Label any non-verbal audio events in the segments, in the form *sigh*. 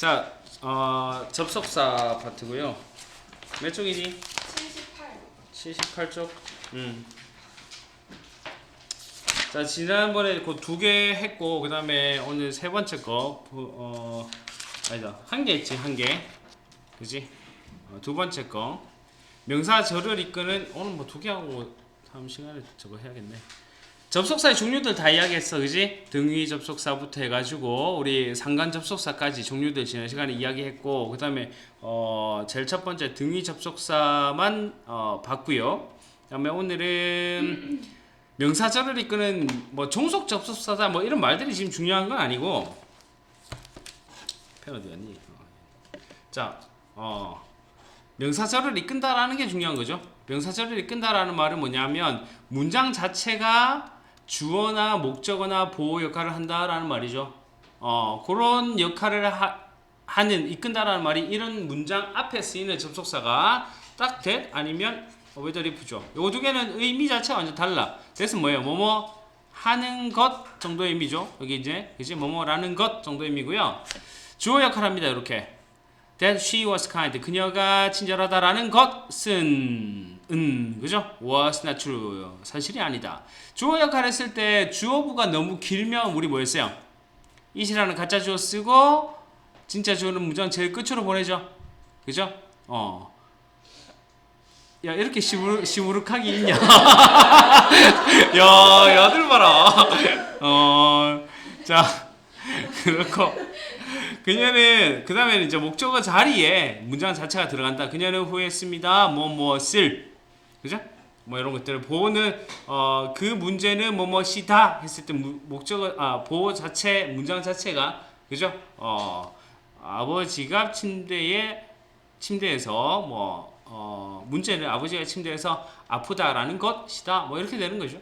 자, 어, 접속사 파트고요. 몇 쪽이지? 78. 78쪽. 음. 자, 지난번에 그 두 개 했고 그다음에 오늘 세 번째 거 부- 어, 아니다. 한개 했지, 한 개. 그지? 어, 두 번째 거. 명사 절을 이끄는 오늘 뭐 두 개 하고 다음 시간에 저거 해야겠네. 접속사의 종류들 다 이야기했어, 그지? 등위 접속사부터 해가지고 우리 상관 접속사까지 종류들 지난 시간에 이야기했고, 그 다음에 어 제일 첫 번째 등위 접속사만 어 봤고요. 그 다음에 오늘은 명사절을 이끄는 뭐 종속 접속사다 뭐 이런 말들이 지금 중요한 건 아니고. 어. 자, 어 명사절을 이끈다라는 게 중요한 거죠. 명사절을 이끈다라는 말은 뭐냐면 문장 자체가 주어나 목적어나 보호 역할을 한다라는 말이죠. 어, 그런 역할을 하, 하는 이끈다라는 말이 이런 문장 앞에 쓰이는 접속사가 딱 that 아니면 if죠. 요 두 개는 의미 자체가 완전 달라. 그래서 뭐예요? 뭐뭐 하는 것 정도의 의미죠. 여기 이제 그지 뭐뭐라는 것 정도의 의미고요. 주어 역할을 합니다. 이렇게. that she was kind. 그녀가 친절하다라는 것은 은 그죠? was not true. 사실이 아니다. 주어 역할을 했을 때 주어부가 너무 길면 우리 뭐 했어요? it이라는 가짜 주어 쓰고 진짜 주어는 문장 제일 끝으로 보내죠. 그죠? 어. 야 이렇게 시무룩, 시무룩하게 있냐? *laughs* 야 야들 봐라. 어. 자 그렇고 그녀는 그 다음에는 이제 목적어 자리에 문장 자체가 들어간다. 그녀는 후회했습니다. 뭐 무엇을 그죠? 뭐 이런 것들을 보호는 어 그 문제는 뭐뭐시다 했을 때 무- 목적어 아 보호 자체 문장 자체가 그죠? 어 아버지가 침대에 침대에서 뭐 어, 문제는 아버지가 침대에서 아프다라는 것이다. 뭐 이렇게 되는 거죠.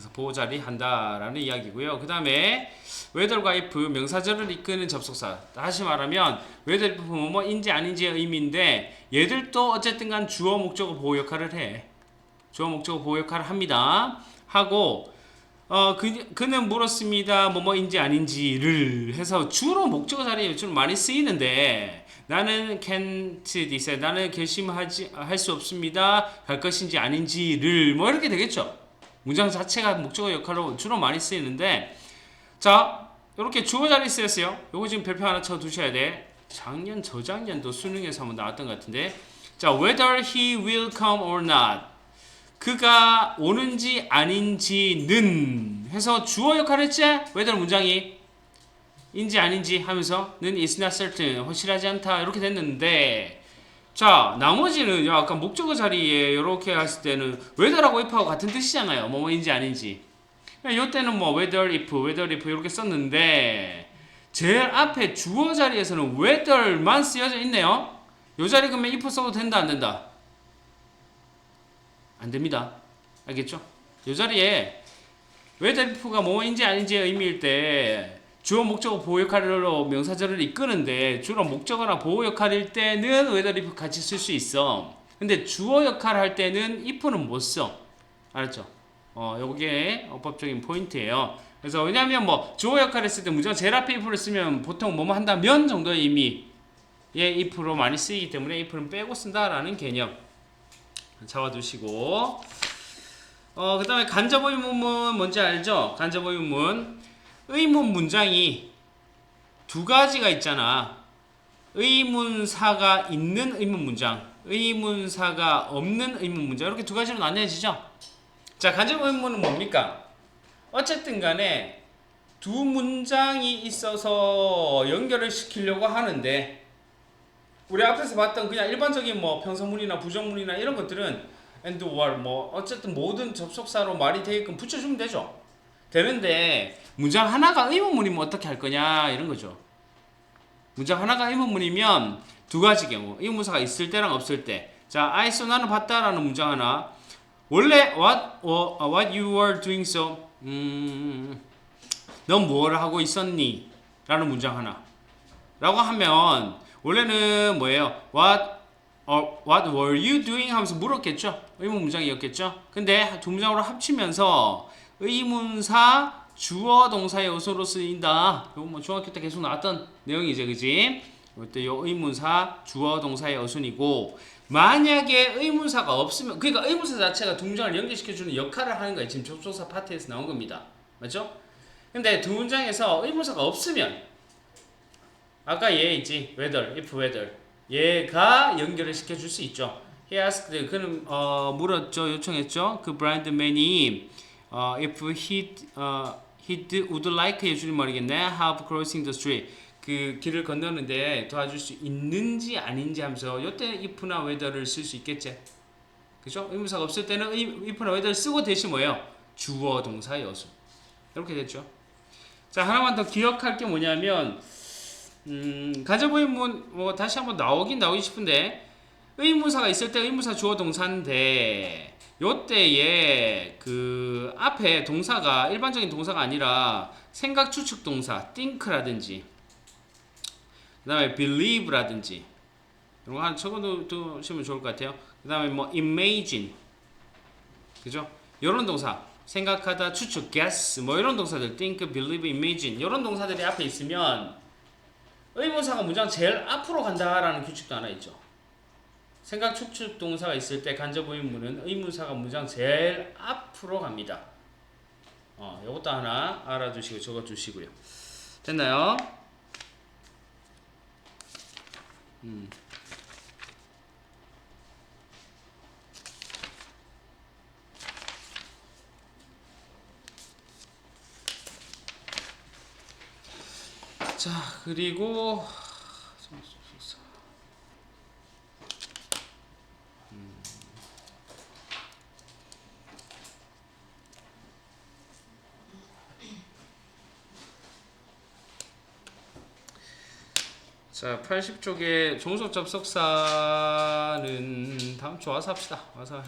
그래서 보호 자리 한다라는 이야기고요. 그 다음에 whether과 if 명사절을 이끄는 접속사. 다시 말하면 whether if 뭐뭐인지 아닌지의 의미인데 얘들도 어쨌든 간 주어 목적어 보호 역할을 해. 주어 목적어 보호 역할을 합니다. 하고 어 그, 그는 물었습니다. 뭐뭐인지 아닌지를 해서 주로 목적어 자리에 좀 많이 쓰이는데 나는 can't decide 나는 결심하지 할 수 없습니다. 갈 것인지 아닌지를 뭐 이렇게 되겠죠. 문장 자체가 목적어 역할로 주로 많이 쓰이는데 자 이렇게 주어 자리 쓰였어요. 요거 지금 별표 하나 쳐 두셔야 돼. 작년 저작년도 수능에서 한번 나왔던 것 같은데 자 whether he will come or not 그가 오는지 아닌지는 해서 주어 역할을 했지 whether 문장이 인지 아닌지 하면서 는 is not certain 확실하지 않다 이렇게 됐는데 자 나머지는 야, 아까 목적어 자리에 이렇게 했을 때는 whether하고 if하고 같은 뜻이잖아요. 뭐뭐인지 아닌지. 이때는 뭐 whether if whether if 이렇게 썼는데 제일 앞에 주어 자리에서는 whether만 쓰여져 있네요. 요 자리 그러면 if 써도 된다 안 된다? 안 됩니다. 알겠죠? 요 자리에 whether if가 뭐인지 아닌지의 의미일 때 주어 목적어 보호 역할로 명사절을 이끄는데 주로 목적어나 보호 역할일 때는 whether if 같이 쓸 수 있어. 근데 주어 역할 할 때는 if는 못 써. 알았죠? 어, 요게 어법적인 포인트예요. 그래서 왜냐면 뭐 주어 역할 했을 때 문장 제일 if를 쓰면 보통 뭐뭐 한다면 정도의 의미의 if로 많이 쓰이기 때문에 if는 빼고 쓴다라는 개념 잡아두시고 어, 그 다음에 간접 의문문 뭔지 알죠? 간접 의문문 의문 문장이 두 가지가 있잖아. 의문사가 있는 의문 문장, 의문사가 없는 의문 문장 이렇게 두 가지로 나뉘어지죠. 자, 간접 의문은 뭡니까? 어쨌든 간에 두 문장이 있어서 연결을 시키려고 하는데 우리 앞에서 봤던 그냥 일반적인 뭐 평서문이나 부정문이나 이런 것들은 and or 뭐 어쨌든 모든 접속사로 말이 되게끔 붙여주면 되죠. 되는데 문장 하나가 의문문이면 어떻게 할 거냐 이런 거죠. 문장 하나가 의문문이면 두 가지 경우 의문사가 있을 때랑 없을 때. 자, I saw 나는 봤다라는 문장 하나. 원래 what 어, 어, what you were doing so 음, 넌 무엇을 하고 있었니? 라는 문장 하나. 라고 하면 원래는 뭐예요? What 어, What were you doing? 하면서 물었겠죠. 의문 문장이었겠죠. 근데 두 문장으로 합치면서 의문사 주어 동사의 어순으로 쓰인다. 이거 뭐 중학교 때 계속 나왔던 내용이죠, 그지? 이때 요 의문사 주어 동사의 어순이고 만약에 의문사가 없으면 그러니까 의문사 자체가 동작을 연결시켜주는 역할을 하는 거예요. 지금 접속사 파트에서 나온 겁니다. 맞죠? 근데 두 문장에서 의문사가 없으면 아까 얘 있지 whether if whether 얘가 연결을 시켜줄 수 있죠. He asked 그는 어, 물었죠 요청했죠 그 man이 어, if he 어, he would like 해주는 말이겠네 help crossing the street 그 길을 건너는데 도와줄 수 있는지 아닌지 하면서 요때 if나 whether를 쓸 수 있겠지. 그죠? 의문사가 없을 때는 if나 whether를 쓰고 대신 뭐예요? 주어 동사 여수 이렇게 됐죠. 자 하나만 더 기억할 게 뭐냐면 음, 가정부인문 뭐 다시 한번 나오긴 나오기 싶은데 의문사가 있을 때 의문사 주어 동사인데 요때에 그 앞에 동사가 일반적인 동사가 아니라 생각 추측 동사 think라든지 그다음에 believe라든지 이런 거 한 적어두시면 좋을 것 같아요. 그다음에 뭐 imagine 그죠? 이런 동사 생각하다 추측 guess 뭐 이런 동사들 think believe imagine 이런 동사들이 앞에 있으면 의문사가 문장 제일 앞으로 간다라는 규칙도 하나 있죠. 생각 추측 동사가 있을 때 간접 의문은 의문사가 문장 제일 앞으로 갑니다. 어, 이것도 하나 알아두시고 적어주시고요. 됐나요? 음. 자 그리고 자 80쪽에 종속 접속사는 다음 주 와서 합시다. 와서 해